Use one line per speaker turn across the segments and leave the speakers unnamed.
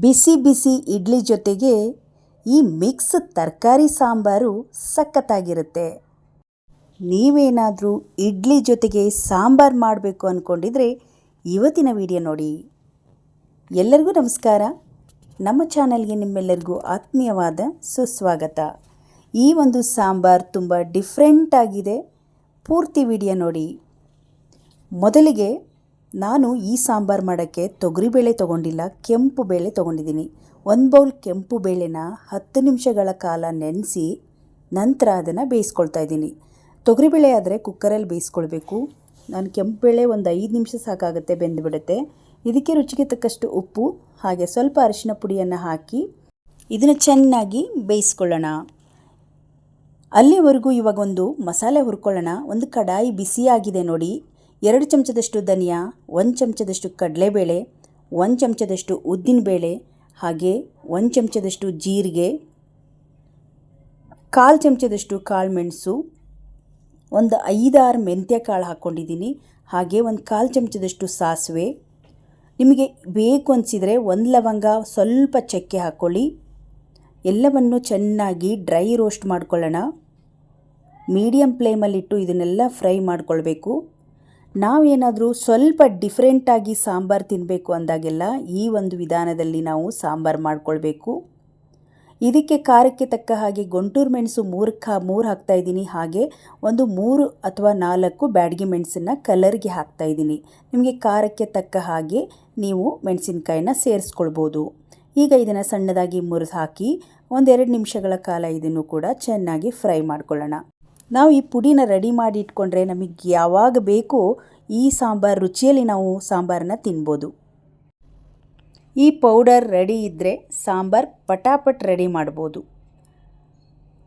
ಬಿಸಿ ಬಿಸಿ ಇಡ್ಲಿ ಜೊತೆಗೆ ಈ ಮಿಕ್ಸ್ ತರಕಾರಿ ಸಾಂಬಾರು ಸಖತ್ತಾಗಿರುತ್ತೆ. ನೀವೇನಾದರೂ ಇಡ್ಲಿ ಜೊತೆಗೆ ಸಾಂಬಾರು ಮಾಡಬೇಕು ಅಂದ್ಕೊಂಡಿದ್ರೆ ಇವತ್ತಿನ ವಿಡಿಯೋ ನೋಡಿ. ಎಲ್ಲರಿಗೂ ನಮಸ್ಕಾರ. ನಮ್ಮ ಚಾನಲ್ಗೆ ನಿಮ್ಮೆಲ್ಲರಿಗೂ ಆತ್ಮೀಯವಾದ ಸುಸ್ವಾಗತ. ಈ ಒಂದು ಸಾಂಬಾರು ತುಂಬ ಡಿಫ್ರೆಂಟ್ ಆಗಿದೆ. ಪೂರ್ತಿ ವಿಡಿಯೋ ನೋಡಿ. ಮೊದಲಿಗೆ ನಾನು ಈ ಸಾಂಬಾರು ಮಾಡೋಕ್ಕೆ ತೊಗರಿಬೇಳೆ ತೊಗೊಂಡಿಲ್ಲ, ಕೆಂಪು ಬೇಳೆ ತೊಗೊಂಡಿದ್ದೀನಿ. ಒಂದು ಬೌಲ್ ಕೆಂಪು ಬೇಳೆನ ಹತ್ತು ನಿಮಿಷಗಳ ಕಾಲ ನೆನೆಸಿ ನಂತರ ಅದನ್ನು ಬೇಯಿಸ್ಕೊಳ್ತಾ ಇದ್ದೀನಿ. ತೊಗರಿಬೇಳೆ ಆದರೆ ಕುಕ್ಕರಲ್ಲಿ ಬೇಯಿಸ್ಕೊಳ್ಬೇಕು. ನಾನು ಕೆಂಪು ಬೇಳೆ ಒಂದು ಐದು ನಿಮಿಷ ಸಾಕಾಗುತ್ತೆ, ಬೆಂದುಬಿಡುತ್ತೆ. ಇದಕ್ಕೆ ರುಚಿಗೆ ತಕ್ಕಷ್ಟು ಉಪ್ಪು, ಹಾಗೆ ಸ್ವಲ್ಪ ಅರಿಶಿನ ಪುಡಿಯನ್ನು ಹಾಕಿ ಇದನ್ನು ಚೆನ್ನಾಗಿ ಬೇಯಿಸ್ಕೊಳ್ಳೋಣ. ಅಲ್ಲಿವರೆಗೂ ಇವಾಗ ಒಂದು ಮಸಾಲೆ ಹುರ್ಕೊಳ್ಳೋಣ. ಒಂದು ಕಡಾಯಿ ಬಿಸಿಯಾಗಿದೆ ನೋಡಿ. ಎರಡು ಚಮಚದಷ್ಟು ಧನಿಯಾ, ಒಂದು ಚಮಚದಷ್ಟು ಕಡಲೆಬೇಳೆ, ಒಂದು ಚಮಚದಷ್ಟು ಉದ್ದಿನಬೇಳೆ ಹಾಗೆ ಒಂದು ಚಮಚದಷ್ಟು ಜೀರಿಗೆ, ಕಾಲು ಚಮಚದಷ್ಟು ಕಾಳು ಮೆಣಸು, ಒಂದು ಐದಾರು ಮೆಂತ್ಯ ಕಾಳು ಹಾಕ್ಕೊಂಡಿದ್ದೀನಿ. ಹಾಗೆ ಒಂದು ಕಾಲು ಚಮಚದಷ್ಟು ಸಾಸಿವೆ. ನಿಮಗೆ ಬೇಕು ಅನಿಸಿದರೆ ಒಂದು ಲವಂಗ ಸ್ವಲ್ಪ ಚಕ್ಕೆ ಹಾಕ್ಕೊಳ್ಳಿ. ಎಲ್ಲವನ್ನು ಚೆನ್ನಾಗಿ ಡ್ರೈ ರೋಸ್ಟ್ ಮಾಡ್ಕೊಳ್ಳೋಣ. ಮೀಡಿಯಮ್ ಫ್ಲೇಮಲ್ಲಿಟ್ಟು ಇದನ್ನೆಲ್ಲ ಫ್ರೈ ಮಾಡ್ಕೊಳ್ಬೇಕು. ನಾವೇನಾದರೂ ಸ್ವಲ್ಪ ಡಿಫ್ರೆಂಟಾಗಿ ಸಾಂಬಾರು ತಿನ್ನಬೇಕು ಅಂದಾಗೆಲ್ಲ ಈ ಒಂದು ವಿಧಾನದಲ್ಲಿ ನಾವು ಸಾಂಬಾರು ಮಾಡಿಕೊಳ್ಬೇಕು. ಇದಕ್ಕೆ ಖಾರಕ್ಕೆ ತಕ್ಕ ಹಾಗೆ ಗೊಂಟೂರು ಮೆಣಸು ಮೂರು ಖಾ ಮೂರು ಹಾಗೆ ಒಂದು ಮೂರು ಅಥವಾ ನಾಲ್ಕು ಬ್ಯಾಡಗಿ ಮೆಣಸನ್ನು ಕಲರ್ಗೆ ಹಾಕ್ತಾಯಿದ್ದೀನಿ ನಿಮಗೆ ಖಾರಕ್ಕೆ ತಕ್ಕ ಹಾಗೆ ನೀವು ಮೆಣಸಿನಕಾಯಿನ ಸೇರಿಸ್ಕೊಳ್ಬೋದು. ಈಗ ಇದನ್ನು ಸಣ್ಣದಾಗಿ ಮುರಿದು ಹಾಕಿ ಒಂದೆರಡು ನಿಮಿಷಗಳ ಕಾಲ ಇದನ್ನು ಕೂಡ ಚೆನ್ನಾಗಿ ಫ್ರೈ ಮಾಡ್ಕೊಳ್ಳೋಣ. ನಾವು ಈ ಪುಡಿನ ರೆಡಿ ಮಾಡಿ ಇಟ್ಕೊಂಡ್ರೆ ನಮಗೆ ಯಾವಾಗ ಬೇಕೋ ಈ ಸಾಂಬಾರು ರುಚಿಯಲ್ಲಿ ನಾವು ಸಾಂಬಾರನ್ನ ತಿನ್ಬೋದು. ಈ ಪೌಡರ್ ರೆಡಿ ಇದ್ದರೆ ಸಾಂಬಾರು ಪಟಾಪಟ್ ರೆಡಿ ಮಾಡ್ಬೋದು.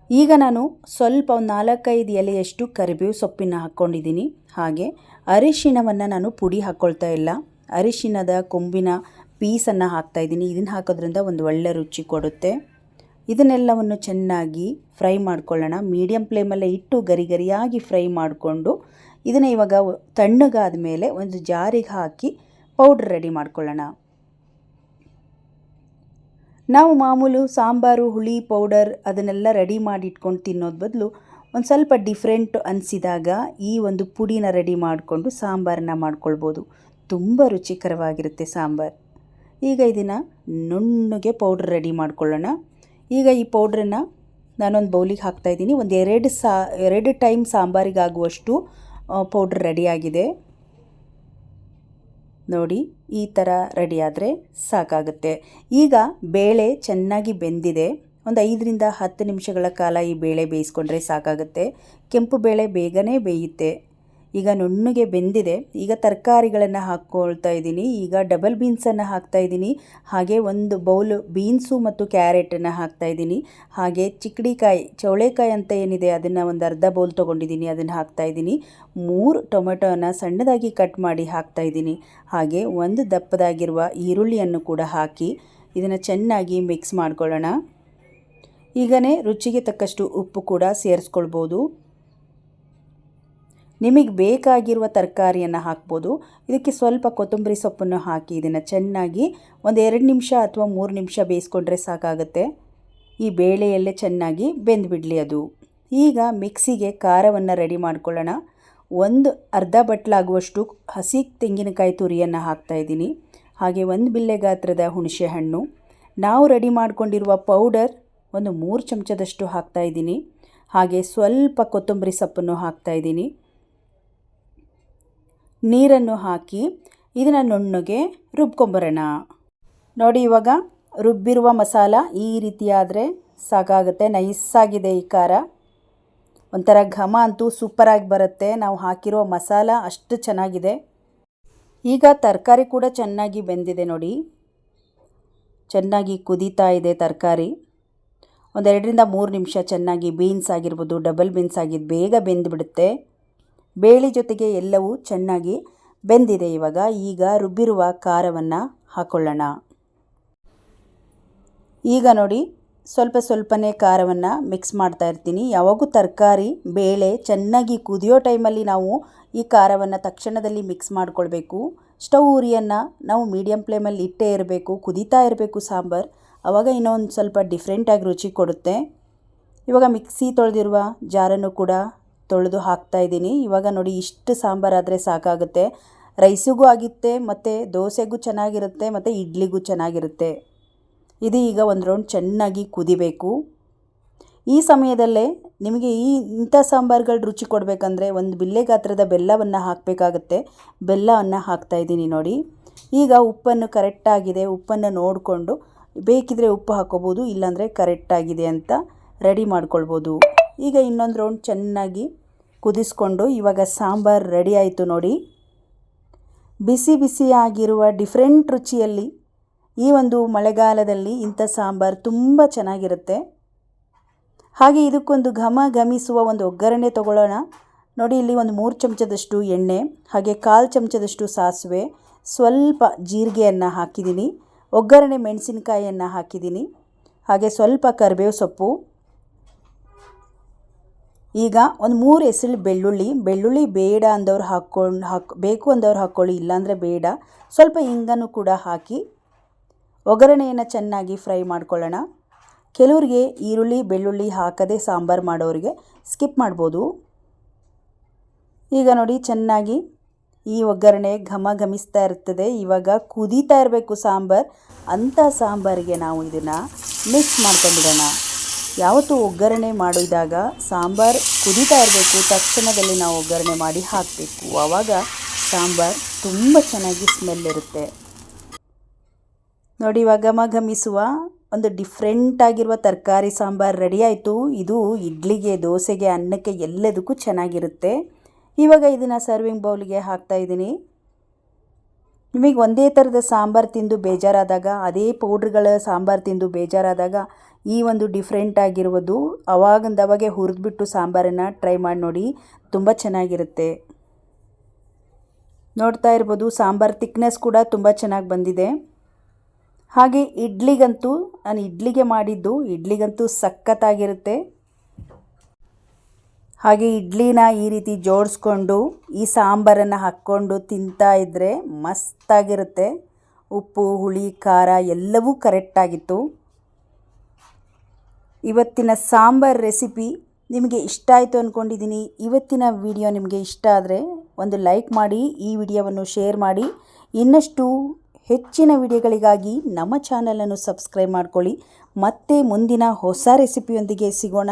ಈಗ ನಾನು ಸ್ವಲ್ಪ ಒಂದು ನಾಲ್ಕೈದು ಎಲೆಯಷ್ಟು ಕರಿಬೇವು ಸೊಪ್ಪಿನ ಹಾಕ್ಕೊಂಡಿದ್ದೀನಿ. ಹಾಗೆ ಅರಿಶಿಣವನ್ನು ನಾನು ಪುಡಿ ಹಾಕ್ಕೊಳ್ತಾ ಇಲ್ಲ. ಅರಿಶಿಣದ ಕೊಂಬಿನ ಪೀಸನ್ನು ಹಾಕ್ತಾಯಿದ್ದೀನಿ ಇದನ್ನು ಹಾಕೋದ್ರಿಂದ ಒಂದು ಒಳ್ಳೆ ರುಚಿ ಕೊಡುತ್ತೆ. ಇದನ್ನೆಲ್ಲವನ್ನು ಚೆನ್ನಾಗಿ ಫ್ರೈ ಮಾಡ್ಕೊಳ್ಳೋಣ. ಮೀಡಿಯಮ್ ಫ್ಲೇಮಲ್ಲೇ ಇಟ್ಟು ಗರಿ ಗರಿಯಾಗಿ ಫ್ರೈ ಮಾಡಿಕೊಂಡು ಇದನ್ನು ಇವಾಗ ತಣ್ಣಗಾದ ಮೇಲೆ ಒಂದು ಜಾರಿಗೆ ಹಾಕಿ ಪೌಡ್ರ್ ರೆಡಿ ಮಾಡ್ಕೊಳ್ಳೋಣ. ನಾವು ಮಾಮೂಲು ಸಾಂಬಾರು, ಹುಳಿ, ಪೌಡರ್ ಅದನ್ನೆಲ್ಲ ರೆಡಿ ಮಾಡಿ ಇಟ್ಕೊಂಡು ತಿನ್ನೋದು ಬದಲು ಒಂದು ಸ್ವಲ್ಪ ಡಿಫ್ರೆಂಟ್ ಅನಿಸಿದಾಗ ಈ ಒಂದು ಪುಡಿನ ರೆಡಿ ಮಾಡಿಕೊಂಡು ಸಾಂಬಾರನ್ನ ಮಾಡ್ಕೊಳ್ಬೋದು. ತುಂಬ ರುಚಿಕರವಾಗಿರುತ್ತೆ ಸಾಂಬಾರು. ಈಗ ಇದನ್ನು ನುಣ್ಣಗೆ ಪೌಡ್ರ್ ರೆಡಿ ಮಾಡ್ಕೊಳ್ಳೋಣ. ಈಗ ಈ ಪೌಡ್ರನ್ನು ನಾನೊಂದು ಬೌಲಿಗೆ ಹಾಕ್ತಾಯಿದ್ದೀನಿ ಒಂದು ಎರಡು ಸಾ, ಎರಡು ಟೈಮ್ ಸಾಂಬಾರಿಗಾಗುವಷ್ಟು ಪೌಡ್ರ್ ರೆಡಿಯಾಗಿದೆ ನೋಡಿ, ಈ ಥರ ರೆಡಿಯಾದರೆ ಸಾಕಾಗುತ್ತೆ. ಈಗ ಬೇಳೆ ಚೆನ್ನಾಗಿ ಬೆಂದಿದೆ. ಒಂದು ಐದರಿಂದ ಹತ್ತು ನಿಮಿಷಗಳ ಕಾಲ ಈ ಬೇಳೆ ಬೇಯಿಸ್ಕೊಂಡ್ರೆ ಸಾಕಾಗುತ್ತೆ. ಕೆಂಪು ಬೇಳೆ ಬೇಗನೆ ಬೇಯುತ್ತೆ. ಈಗ ನುಣ್ಣಗೆ ಬೆಂದಿದೆ. ಈಗ ತರಕಾರಿಗಳನ್ನು ಹಾಕ್ಕೊಳ್ತಾ ಇದ್ದೀನಿ. ಈಗ ಡಬಲ್ ಬೀನ್ಸನ್ನು ಹಾಕ್ತಾ ಇದ್ದೀನಿ. ಹಾಗೆ ಒಂದು ಬೌಲ್ ಬೀನ್ಸು ಮತ್ತು ಕ್ಯಾರೆಟನ್ನು ಹಾಕ್ತಾ ಇದ್ದೀನಿ. ಹಾಗೆ ಚಿಕ್ಕಡಿಕಾಯಿ ಚೌಳೆಕಾಯಿ ಅಂತ ಏನಿದೆ ಅದನ್ನು ಒಂದು ಅರ್ಧ ಬೌಲ್ ತೊಗೊಂಡಿದ್ದೀನಿ. ಅದನ್ನು ಹಾಕ್ತಾ ಇದ್ದೀನಿ. ಮೂರು ಟೊಮೆಟೊನ ಸಣ್ಣದಾಗಿ ಕಟ್ ಮಾಡಿ ಹಾಕ್ತಾ ಇದ್ದೀನಿ. ಹಾಗೆ ಒಂದು ದಪ್ಪದಾಗಿರುವ ಈರುಳ್ಳಿಯನ್ನು ಕೂಡ ಹಾಕಿ ಇದನ್ನು ಚೆನ್ನಾಗಿ ಮಿಕ್ಸ್ ಮಾಡ್ಕೊಳ್ಳೋಣ. ಈಗನೇ ರುಚಿಗೆ ತಕ್ಕಷ್ಟು ಉಪ್ಪು ಕೂಡ ಸೇರಿಸ್ಕೊಳ್ಬೋದು. ನಿಮಗೆ ಬೇಕಾಗಿರುವ ತರಕಾರಿಯನ್ನು ಹಾಕ್ಬೋದು. ಇದಕ್ಕೆ ಸ್ವಲ್ಪ ಕೊತ್ತಂಬರಿ ಸೊಪ್ಪನ್ನು ಹಾಕಿ ಇದನ್ನು ಚೆನ್ನಾಗಿ ಒಂದು ಎರಡು ನಿಮಿಷ ಅಥವಾ ಮೂರು ನಿಮಿಷ ಬೇಯಿಸ್ಕೊಂಡ್ರೆ ಸಾಕಾಗುತ್ತೆ. ಈ ಬೇಳೆಯಲ್ಲೇ ಚೆನ್ನಾಗಿ ಬೆಂದುಬಿಡಲಿ ಅದು. ಈಗ ಮಿಕ್ಸಿಗೆ ಖಾರವನ್ನು ರೆಡಿ ಮಾಡ್ಕೊಳ್ಳೋಣ. ಒಂದು ಅರ್ಧ ಬಟ್ಲಾಗುವಷ್ಟು ಹಸಿ ತೆಂಗಿನಕಾಯಿ ತುರಿಯನ್ನು ಹಾಕ್ತಾಯಿದ್ದೀನಿ ಹಾಗೆ ಒಂದು ಬಿಲ್ಲೆ ಗಾತ್ರದ ಹುಣಸೆ ಹಣ್ಣು. ನಾವು ರೆಡಿ ಮಾಡಿಕೊಂಡಿರುವ ಪೌಡರ್ ಒಂದು ಮೂರು ಚಮಚದಷ್ಟು ಹಾಕ್ತಾಯಿದ್ದೀನಿ ಹಾಗೆ ಸ್ವಲ್ಪ ಕೊತ್ತಂಬರಿ ಸೊಪ್ಪನ್ನು ಹಾಕ್ತಾಯಿದ್ದೀನಿ ನೀರನ್ನು ಹಾಕಿ ಇದನ್ನು ನುಣ್ಣಗೆ ರುಬ್ಕೊಂಬರೋಣ. ನೋಡಿ ಇವಾಗ ರುಬ್ಬಿರುವ ಮಸಾಲ ಈ ರೀತಿಯಾದರೆ ಸಾಕಾಗುತ್ತೆ ನೈಸಾಗಿದೆ ಈ ಖಾರ. ಒಂಥರ ಘಮ ಅಂತೂ ಸೂಪರಾಗಿ ಬರುತ್ತೆ, ನಾವು ಹಾಕಿರೋ ಮಸಾಲ ಅಷ್ಟು ಚೆನ್ನಾಗಿದೆ. ಈಗ ತರಕಾರಿ ಕೂಡ ಚೆನ್ನಾಗಿ ಬೆಂದಿದೆ ನೋಡಿ. ಚೆನ್ನಾಗಿ ಕುದೀತಾ ಇದೆ ತರಕಾರಿ. ಒಂದೆರಡರಿಂದ ಮೂರು ನಿಮಿಷ ಚೆನ್ನಾಗಿ ಬೀನ್ಸ್ ಆಗಿರ್ಬೋದು, ಡಬಲ್ ಬೀನ್ಸ್ ಆಗಿದ್ದು ಬೇಗ ಬೆಂದುಬಿಡುತ್ತೆ. ಬೇಳೆ ಜೊತೆಗೆ ಎಲ್ಲವೂ ಚೆನ್ನಾಗಿ ಬೆಂದಿದೆ. ಇವಾಗ ಈಗ ರುಬ್ಬಿರುವ ಖಾರವನ್ನು ಹಾಕೊಳ್ಳೋಣ. ಈಗ ನೋಡಿ, ಸ್ವಲ್ಪ ಸ್ವಲ್ಪನೇ ಖಾರವನ್ನು ಮಿಕ್ಸ್ ಮಾಡ್ತಾ ಇರ್ತೀನಿ. ಯಾವಾಗೂ ತರಕಾರಿ, ಬೇಳೆ ಚೆನ್ನಾಗಿ ಕುದಿಯೋ ಟೈಮಲ್ಲಿ ನಾವು ಈ ಖಾರವನ್ನು ತಕ್ಷಣದಲ್ಲಿ ಮಿಕ್ಸ್ ಮಾಡಿಕೊಳ್ಬೇಕು. ಸ್ಟವ್ ಉರಿಯನ್ನು ನಾವು ಮೀಡಿಯಮ್ ಫ್ಲೇಮಲ್ಲಿ ಇಟ್ಟೇ ಇರಬೇಕು, ಕುದೀತಾ ಇರಬೇಕು ಸಾಂಬಾರು. ಆವಾಗ ಇನ್ನೊಂದು ಸ್ವಲ್ಪ ಡಿಫ್ರೆಂಟಾಗಿ ರುಚಿ ಕೊಡುತ್ತೆ. ಇವಾಗ ಮಿಕ್ಸಿ ತೊಳೆದಿರುವ ಜಾರನ್ನು ಕೂಡ ತೊಳೆದು ಹಾಕ್ತಾ ಇದ್ದೀನಿ. ಇವಾಗ ನೋಡಿ ಇಷ್ಟು ಸಾಂಬಾರಾದರೆ ಸಾಕಾಗುತ್ತೆ. ರೈಸಿಗೂ ಆಗುತ್ತೆ ಮತ್ತು ದೋಸೆಗೂ ಚೆನ್ನಾಗಿರುತ್ತೆ, ಮತ್ತು ಇಡ್ಲಿಗೂ ಚೆನ್ನಾಗಿರುತ್ತೆ. ಇದು ಈಗ ಒಂದು ರೌಂಡ್ ಚೆನ್ನಾಗಿ ಕುದಿಬೇಕು. ಈ ಸಮಯದಲ್ಲೇ ನಿಮಗೆ ಈ ಇಂಥ ಸಾಂಬಾರುಗಳು ರುಚಿ ಕೊಡಬೇಕಂದ್ರೆ ಒಂದು ಬಿಲ್ಲೆ ಗಾತ್ರದ ಬೆಲ್ಲವನ್ನು ಹಾಕಬೇಕಾಗತ್ತೆ. ಬೆಲ್ಲವನ್ನು ಹಾಕ್ತಾಯಿದ್ದೀನಿ ನೋಡಿ. ಈಗ ಉಪ್ಪನ್ನು ಕರೆಕ್ಟಾಗಿದೆ ಉಪ್ಪನ್ನು ನೋಡಿಕೊಂಡು ಬೇಕಿದ್ರೆ ಉಪ್ಪು ಹಾಕೋಬೋದು, ಇಲ್ಲಾಂದರೆ ಕರೆಕ್ಟಾಗಿದೆ ಅಂತ ರೆಡಿ ಮಾಡ್ಕೊಳ್ಬೋದು. ಈಗ ಇನ್ನೊಂದು ರೌಂಡ್ ಚೆನ್ನಾಗಿ ಕುದಿಸ್ಕೊಂಡು ಇವಾಗ ಸಾಂಬಾರು ರೆಡಿ ಆಯಿತು ನೋಡಿ. ಬಿಸಿ ಬಿಸಿಯಾಗಿರುವ ಡಿಫ್ರೆಂಟ್ ರುಚಿಯಲ್ಲಿ ಈ ಒಂದು ಮಳೆಗಾಲದಲ್ಲಿ ಇಂಥ ಸಾಂಬಾರು ತುಂಬ ಚೆನ್ನಾಗಿರುತ್ತೆ. ಹಾಗೆ ಇದಕ್ಕೊಂದು ಘಮ ಘಮಿಸುವ ಒಂದು ಒಗ್ಗರಣೆ ತಗೊಳ್ಳೋಣ. ನೋಡಿ, ಇಲ್ಲಿ ಒಂದು ಮೂರು ಚಮಚದಷ್ಟು ಎಣ್ಣೆ, ಹಾಗೆ ಕಾಲು ಚಮಚದಷ್ಟು ಸಾಸಿವೆ, ಸ್ವಲ್ಪ ಜೀರಿಗೆಯನ್ನು ಹಾಕಿದ್ದೀನಿ, ಒಗ್ಗರಣೆ ಮೆಣಸಿನಕಾಯಿಯನ್ನು ಹಾಕಿದ್ದೀನಿ, ಹಾಗೆ ಸ್ವಲ್ಪ ಕರಿಬೇವು ಸೊಪ್ಪು ಈಗ ಒಂದು ಮೂರು ಎಸಳು ಬೆಳ್ಳುಳ್ಳಿ ಬೆಳ್ಳುಳ್ಳಿ ಬೇಡ ಅಂದವ್ರು ಹಾಕ್ಕೊಂಡು ಹಾಕ್, ಬೇಕು ಅಂದವ್ರು ಹಾಕ್ಕೊಳ್ಳಿ ಇಲ್ಲಾಂದರೆ ಬೇಡ. ಸ್ವಲ್ಪ ಹಿಂಗನ್ನು ಕೂಡ ಹಾಕಿ ಒಗ್ಗರಣೆಯನ್ನು ಚೆನ್ನಾಗಿ ಫ್ರೈ ಮಾಡ್ಕೊಳ್ಳೋಣ. ಕೆಲವರಿಗೆ ಈರುಳ್ಳಿ, ಬೆಳ್ಳುಳ್ಳಿ ಹಾಕದೆ ಸಾಂಬಾರು ಮಾಡೋರಿಗೆ ಸ್ಕಿಪ್ ಮಾಡ್ಬೋದು. ಈಗ ನೋಡಿ ಚೆನ್ನಾಗಿ ಈ ಒಗ್ಗರಣೆ ಘಮ ಘಮಿಸ್ತಾ ಇರ್ತದೆ. ಇವಾಗ ಕುದೀತಾ ಇರಬೇಕು ಸಾಂಬಾರು. ಅಂಥ ಸಾಂಬಾರಿಗೆ ನಾವು ಇದನ್ನು ಮಿಕ್ಸ್ ಮಾಡ್ಕೊಂಡ್ಬಿಡೋಣ. ಯಾವತ್ತು ಒಗ್ಗರಣೆ ಮಾಡಿದಾಗ ಸಾಂಬಾರು ಕುದೀತಾ ಇರಬೇಕು ತಕ್ಷಣದಲ್ಲಿ ನಾವು ಒಗ್ಗರಣೆ ಮಾಡಿ ಹಾಕಬೇಕು. ಆವಾಗ ಸಾಂಬಾರು ತುಂಬ ಚೆನ್ನಾಗಿ ಸ್ಮೆಲ್ ಇರುತ್ತೆ. ನೋಡಿ, ಇವಾಗ ಘಮ ಘಮಿಸುವ ಒಂದು ಡಿಫ್ರೆಂಟ್ ಆಗಿರುವ ತರಕಾರಿ ಸಾಂಬಾರು ರೆಡಿ ಆಯಿತು. ಇದು ಇಡ್ಲಿಗೆ, ದೋಸೆಗೆ, ಅನ್ನಕ್ಕೆ ಎಲ್ಲದಕ್ಕೂ ಚೆನ್ನಾಗಿರುತ್ತೆ. ಇವಾಗ ಇದನ್ನು ಸರ್ವಿಂಗ್ ಬೌಲ್ಗೆ ಹಾಕ್ತಾ ಇದ್ದೀನಿ. ನಿಮಗೆ ಒಂದೇ ಥರದ ಸಾಂಬಾರು ತಿಂದು ಬೇಜಾರಾದಾಗ, ಅದೇ ಪೌಡ್ರ್ಗಳ ಸಾಂಬಾರು ತಿಂದು ಬೇಜಾರಾದಾಗ ಈ ಒಂದು ಡಿಫ್ರೆಂಟ್ ಆಗಿರುವುದು ಅವಾಗಂದವಾಗೆ ಹುರಿದ್ಬಿಟ್ಟು ಸಾಂಬಾರನ್ನು ಟ್ರೈ ಮಾಡಿ ನೋಡಿ, ತುಂಬ ಚೆನ್ನಾಗಿರುತ್ತೆ. ನೋಡ್ತಾ ಇರ್ಬೋದು, ಸಾಂಬಾರು ತಿಕ್ನೆಸ್ ಕೂಡ ತುಂಬ ಚೆನ್ನಾಗಿ ಬಂದಿದೆ. ಹಾಗೆ ಇಡ್ಲಿಗಂತೂ, ನಾನು ಇಡ್ಲಿಗೆ ಮಾಡಿದ್ದು ಇಡ್ಲಿಗಂತೂ ಸಖತ್ತಾಗಿರುತ್ತೆ. ಹಾಗೆ ಇಡ್ಲಿನ ಈ ರೀತಿ ಜೋಡಿಸ್ಕೊಂಡು ಈ ಸಾಂಬಾರನ್ನು ಹಾಕ್ಕೊಂಡು ತಿಂತಾ ಇದ್ದರೆ ಮಸ್ತಾಗಿರುತ್ತೆ. ಉಪ್ಪು, ಹುಳಿ, ಖಾರ ಎಲ್ಲವೂ ಕರೆಕ್ಟಾಗಿತ್ತು ಇವತ್ತಿನ ಸಾಂಬಾರ್ ರೆಸಿಪಿ ನಿಮಗೆ ಇಷ್ಟ ಆಯಿತು ಅಂದ್ಕೊಂಡಿದ್ದೀನಿ ಇವತ್ತಿನ ವಿಡಿಯೋ ನಿಮಗೆ ಇಷ್ಟ ಆದರೆ ಒಂದು ಲೈಕ್ ಮಾಡಿ, ಈ ವಿಡಿಯೋವನ್ನು ಶೇರ್ ಮಾಡಿ. ಇನ್ನಷ್ಟು ಹೆಚ್ಚಿನ ವಿಡಿಯೋಗಳಿಗಾಗಿ ನಮ್ಮ ಚಾನಲನ್ನು ಸಬ್ಸ್ಕ್ರೈಬ್ ಮಾಡ್ಕೊಳ್ಳಿ. ಮತ್ತೆ ಮುಂದಿನ ಹೊಸ ರೆಸಿಪಿಯೊಂದಿಗೆ ಸಿಗೋಣ.